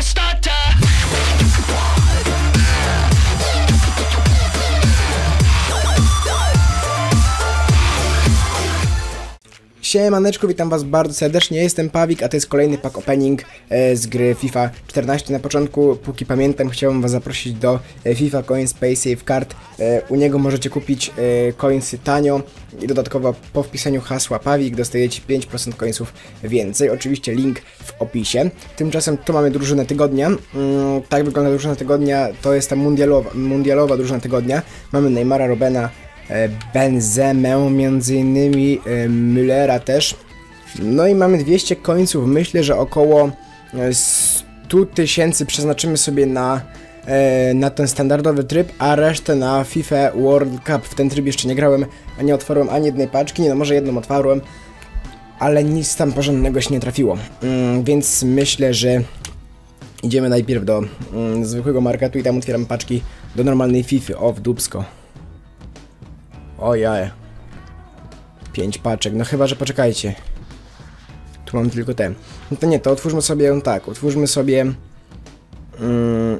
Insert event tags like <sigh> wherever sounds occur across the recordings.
a starter. Siemaneczku, witam was bardzo serdecznie, jestem Pawik, a to jest kolejny pack opening e, z gry FIFA 14. Na początku, póki pamiętam, chciałbym was zaprosić do e, FIFA Coins Pay Save Card. E, u niego możecie kupić coinsy tanio i dodatkowo po wpisaniu hasła Pawik dostajecie 5% coinsów więcej. Oczywiście link w opisie. Tymczasem tu mamy drużynę tygodnia. Mm, tak wygląda drużyna tygodnia, to jest ta mundialowa, mundialowa drużyna tygodnia. Mamy Neymara, Robena, Benzemę, między innymi e, Müllera też. No i mamy 200 końców. Myślę, że około e, 100 tysięcy przeznaczymy sobie na, e, na ten standardowy tryb, a resztę na FIFA World Cup. W ten tryb jeszcze nie grałem, a nie ani jednej paczki, nie no może jedną otwarłem, ale nic tam porządnego się nie trafiło. Mm, więc myślę, że idziemy najpierw do mm, zwykłego marketu i tam otwieram paczki do normalnej FIFA. O, w dupsko. O jaje. Pięć paczek, no chyba, że poczekajcie. Tu mam tylko te. No to nie, to otwórzmy sobie tak, otwórzmy sobie mm,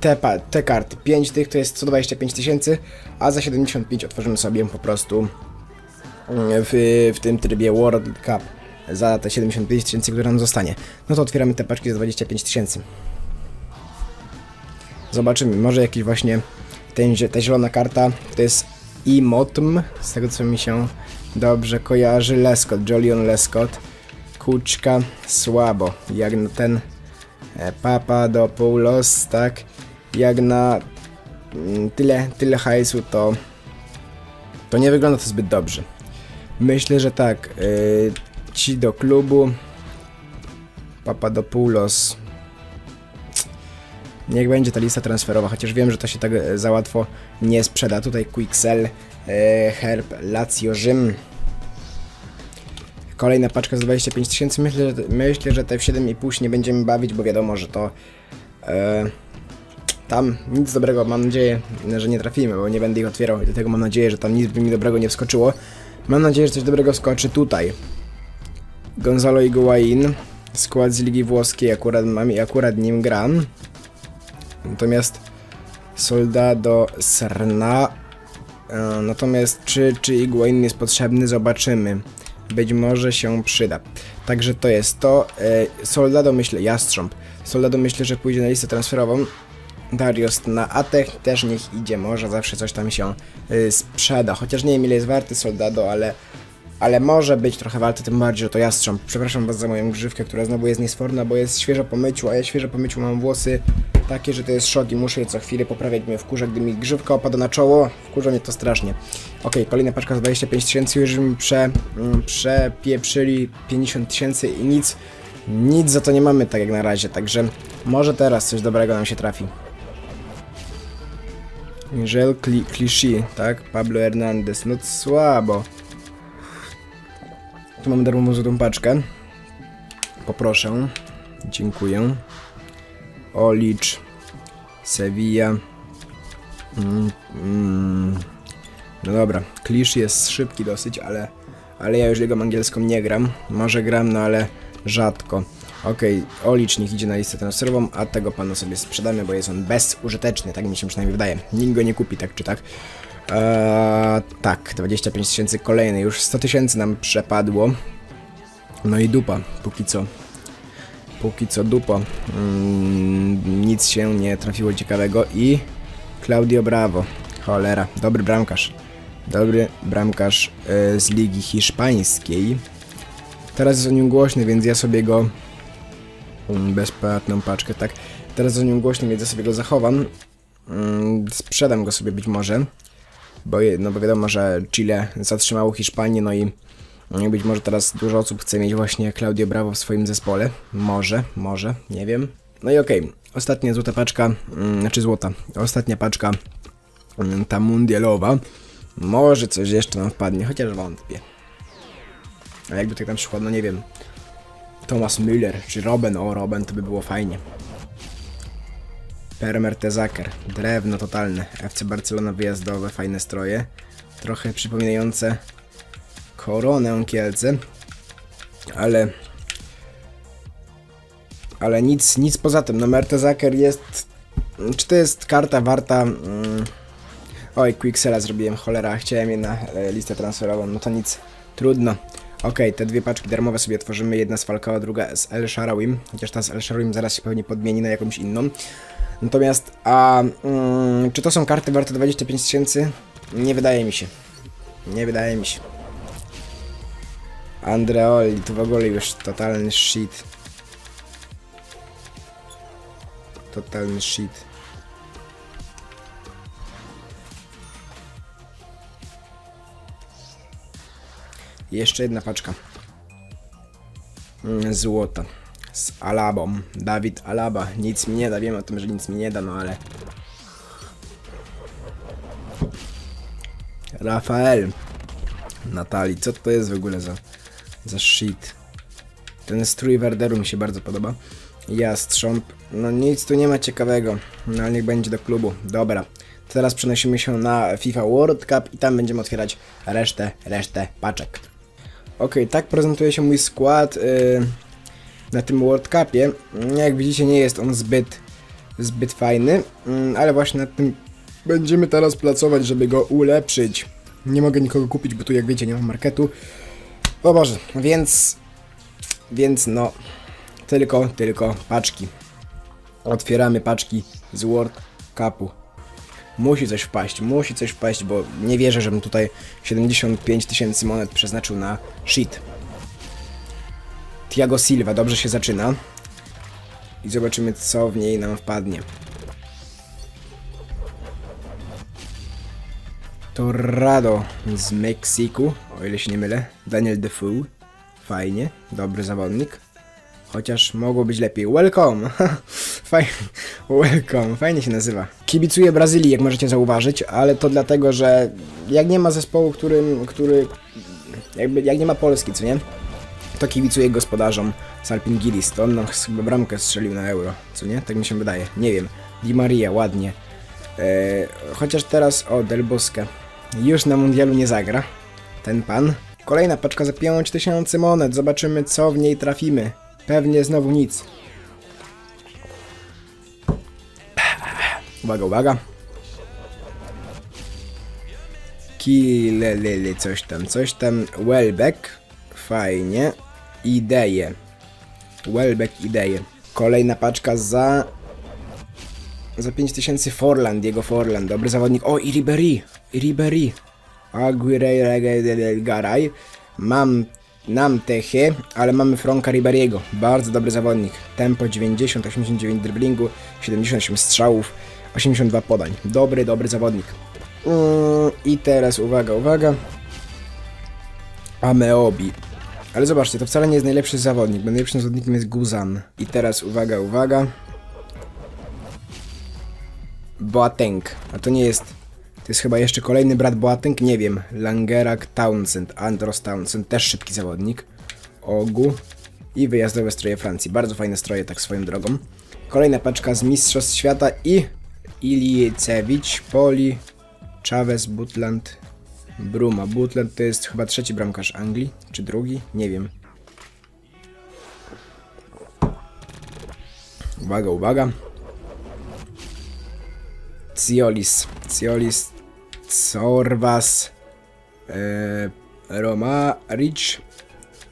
te, te karty. 5 tych to jest 125 tysięcy, a za 75 otworzymy sobie po prostu mm, w, w tym trybie World Cup za te 75 tysięcy, które nam zostanie. No to otwieramy te paczki za 25 tysięcy. Zobaczymy, może jakiś właśnie ten, ta zielona karta to jest Imotm, z tego co mi się dobrze kojarzy, Lescott, Jolion Lescott, Kuczka, słabo, jak na ten e, Papa do Paulos, tak, jak na mm, tyle, tyle hajsu to to nie wygląda to zbyt dobrze. Myślę, że tak, y, ci do klubu, Papadopoulos, Niech będzie ta lista transferowa, chociaż wiem, że to się tak e, za łatwo nie sprzeda. Tutaj Quixel, e, Herb, Lazio, Rzym. Kolejna paczka za 25 tysięcy. Myślę, myślę, że te w 7,5 się nie będziemy bawić, bo wiadomo, że to e, tam nic dobrego, mam nadzieję, że nie trafimy, bo nie będę ich otwierał dlatego mam nadzieję, że tam nic by mi dobrego nie wskoczyło. Mam nadzieję, że coś dobrego wskoczy tutaj. Gonzalo Higuain, skład z Ligi Włoskiej, akurat mam akurat nim gram. Natomiast Soldado Serna. E, natomiast czy, czy Iguain jest potrzebny, zobaczymy. Być może się przyda. Także to jest to. E, Soldado myślę, Jastrząb. Soldado myślę, że pójdzie na listę transferową. Darius na Atech też niech idzie, może zawsze coś tam się y, sprzeda. Chociaż nie wiem ile jest warty Soldado, ale ale może być trochę warty, tym bardziej, że to jastrząb. Przepraszam was za moją grzywkę, która znowu jest niesforna, bo jest świeżo po myciu, a ja świeżo po myciu mam włosy takie, że to jest szok i muszę je co chwilę poprawiać mnie wkurza, gdy mi grzywka opada na czoło, wkurza mnie to strasznie. Okej, kolejna paczka za 25 tysięcy, już mi prze, mm, przepieprzyli 50 tysięcy i nic, nic za to nie mamy tak jak na razie, także może teraz coś dobrego nam się trafi. Żel Clichy, tak? Pablo Hernandez, no słabo. Tu mamy darmową złotą paczkę. Poproszę. Dziękuję. Olicz. Sevilla. Mm, mm. No dobra, klisz jest szybki dosyć, ale, ale ja już jego angielską nie gram. Może gram, no ale rzadko. Okej, Olicz niech idzie na listę transferową, a tego pana sobie sprzedamy, bo jest on bezużyteczny, tak mi się przynajmniej wydaje. Nikt go nie kupi, tak czy tak. Eee, tak, 25 tysięcy kolejny, już 100 tysięcy nam przepadło. No i dupa, póki co. Póki co dupa. Mm, nic się nie trafiło ciekawego i Claudio Bravo. Cholera, dobry bramkarz. Dobry bramkarz e, z ligi hiszpańskiej. Teraz jest o nim głośny, więc ja sobie go mm, bezpłatną paczkę, tak. Teraz jest o nim głośny, więc ja sobie go zachowam. Mm, sprzedam go sobie być może bo, no bo wiadomo, że Chile zatrzymało Hiszpanię, no i być może teraz dużo osób chce mieć właśnie Claudio Bravo w swoim zespole. Może, może, nie wiem. No i okej, ostatnia złota paczka, mm, znaczy złota, ostatnia paczka, mm, ta mundialowa. Może coś jeszcze nam wpadnie, chociaż wątpię. A jakby tak na przykład, no nie wiem, Thomas Müller czy Robben, o Robben to by było fajnie. Per Mertesacker, drewno totalne, FC Barcelona wyjazdowe, fajne stroje, trochę przypominające koronę Kielce, ale ale nic, nic poza tym. No Mertesacker jest... Czy to jest karta warta... Mm, oj, Quicksella zrobiłem, cholera, chciałem je na e, listę transferową, no to nic, trudno. Okej, te dwie paczki darmowe sobie tworzymy, jedna z Falcao, druga z El Sharawim, chociaż ta z El Sharawim zaraz się pewnie podmieni na jakąś inną. Natomiast, a mm, czy to są karty warte 25 tysięcy? Nie wydaje mi się. Nie wydaje mi się. Andreoli, to w ogóle już totalny shit. Totalny shit. Jeszcze jedna paczka. Mm, Złota. Z Alabą. Dawid Alaba. Nic mi nie da. Wiem o tym, że nic mi nie da, no ale... Rafael. Natali. Co to jest w ogóle za, za shit? Ten strój Werderu mi się bardzo podoba. Jastrząb. No nic tu nie ma ciekawego. No ale niech będzie do klubu. Dobra. Teraz przenosimy się na FIFA World Cup i tam będziemy otwierać resztę, resztę paczek. Ok, tak prezentuje się mój skład yy, na tym World Cupie. Jak widzicie nie jest on zbyt, zbyt fajny, yy, ale właśnie nad tym będziemy teraz pracować, żeby go ulepszyć. Nie mogę nikogo kupić, bo tu jak wiecie nie mam marketu. O Boże, więc, więc no, tylko, tylko paczki. Otwieramy paczki z World Cupu. Musi coś wpaść, musi coś wpaść, bo nie wierzę, żebym tutaj 75 tysięcy monet przeznaczył na shit. Tiago Silva, dobrze się zaczyna. I zobaczymy, co w niej nam wpadnie. Torrado z Meksyku, o ile się nie mylę. Daniel Defoe. Fajnie, dobry zawodnik. Chociaż mogło być lepiej. Welcome! <laughs> Fajnie. Welcome, fajnie się nazywa. Kibicuję Brazylii, jak możecie zauważyć, ale to dlatego, że jak nie ma zespołu, którym, który... Jakby, jak nie ma Polski, co nie? To kibicuję gospodarzom z Alpin Gilis. To on nam chyba bramkę strzelił na euro, co nie? Tak mi się wydaje. Nie wiem. Di Maria, ładnie. Eee, chociaż teraz, o, Del Bosque. Już na mundialu nie zagra. Ten pan. Kolejna paczka za 5000 monet. Zobaczymy, co w niej trafimy. Pewnie znowu nic. Uwaga, uwaga. Kilelele, coś tam, coś tam. Welbeck. Fajnie. Ideje. Welbeck, ideje. Kolejna paczka za... Za 5000 Forland, jego Forland. Dobry zawodnik. O, i Ribery. Ribery. Aguirre Garay. Mam nam Techie, ale mamy Franka Riberiego. Bardzo dobry zawodnik. Tempo 90, 89 driblingu, 78 strzałów, 82 podań. Dobry, dobry zawodnik. Yy, I teraz uwaga, uwaga. Ameobi. Ale zobaczcie, to wcale nie jest najlepszy zawodnik, bo najlepszym zawodnikiem jest Guzan. I teraz uwaga, uwaga. Boateng. A to nie jest... To jest chyba jeszcze kolejny brat Boateng, nie wiem. Langerak Townsend, Andros Townsend, też szybki zawodnik. Ogu. I wyjazdowe stroje Francji. Bardzo fajne stroje, tak swoją drogą. Kolejna paczka z Mistrzostw Świata i Ilicewicz, Poli, Chavez, Butland, Bruma. Butland to jest chyba trzeci bramkarz Anglii, czy drugi? Nie wiem. Uwaga, uwaga. Ciolis. Ciolis. Sorvas. E, Roma. Rich.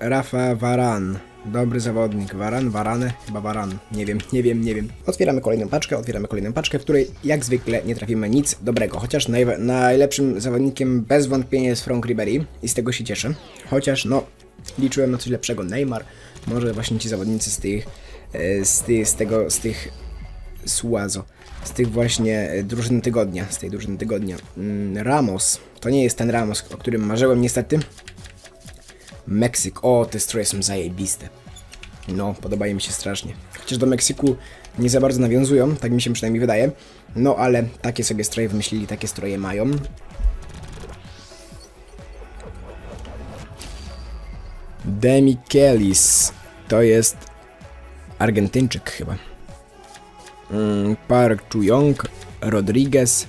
Rafa Varan. Dobry zawodnik. Varan, Varane, chyba Varan. Nie wiem, nie wiem, nie wiem. Otwieramy kolejną paczkę, otwieramy kolejną paczkę, w której jak zwykle nie trafimy nic dobrego. Chociaż naj, najlepszym zawodnikiem bez wątpienia jest Frank Ribery i z tego się cieszę. Chociaż no, liczyłem na coś lepszego. Neymar, może właśnie ci zawodnicy z tych, e, z, tych, z tego, z tych Suazo, z tych właśnie e, drużyn tygodnia, z tej drużyny tygodnia. Mm, Ramos, to nie jest ten Ramos, o którym marzyłem niestety. Meksyk, o te stroje są zajebiste. No, podobają mi się strasznie. Chociaż do Meksyku nie za bardzo nawiązują, tak mi się przynajmniej wydaje. No, ale takie sobie stroje wymyślili, takie stroje mają. Demi Kellis, to jest Argentyńczyk chyba. Mm, Park Chuyong, Rodriguez,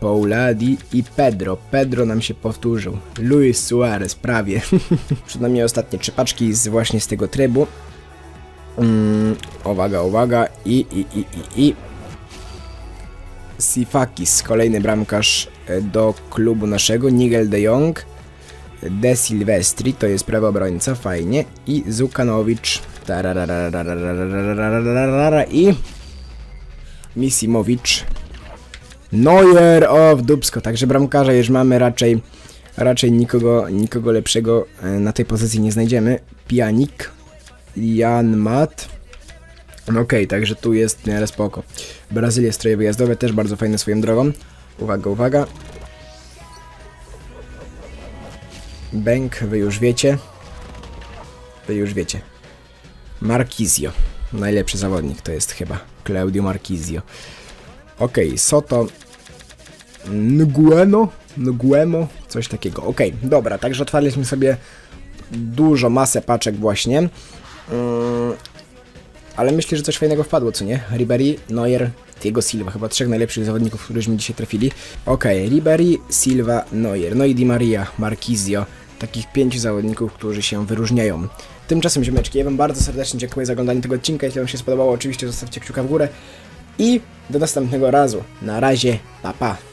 Pouladi i Pedro. Pedro nam się powtórzył. Luis Suarez, prawie. <laughs> Przed nami ostatnie trzy paczki z, właśnie z tego trybu. Mm, uwaga, uwaga. I, i, i, i, i. Sifakis, kolejny bramkarz e, do klubu naszego. Nigel de Jong. De Silvestri, to jest prawy obrońca, fajnie. I Zukanowicz. I Misimowicz. Neuer, o w dubsko, także bramkarza już mamy raczej raczej nikogo, nikogo lepszego e, na tej pozycji nie znajdziemy. Pianik, Jan Mat. Okej, także tu jest miarę spoko. Brazylia stroje wyjazdowe też bardzo fajne swoją drogą. Uwaga, uwaga. Bęk, wy już wiecie. Wy już wiecie. Marquizio. Najlepszy zawodnik to jest chyba. Claudio Marquizio. Okej, Soto. Ngueno? Nguemo? Coś takiego. Okej, dobra, także otwarliśmy sobie dużo, masę paczek właśnie. Mm, ale myślę, że coś fajnego wpadło, co nie? Ribery, Neuer, Diego Silva, chyba trzech najlepszych zawodników, któryśmy dzisiaj trafili. Okej, Ribery, Silva, Neuer, no i Di Maria, Marquizio. Takich pięciu zawodników, którzy się wyróżniają. Tymczasem, ziomeczki, ja wam bardzo serdecznie dziękuję za oglądanie tego odcinka. Jeśli wam się spodobało, oczywiście zostawcie kciuka w górę. I do następnego razu. Na razie, pa pa.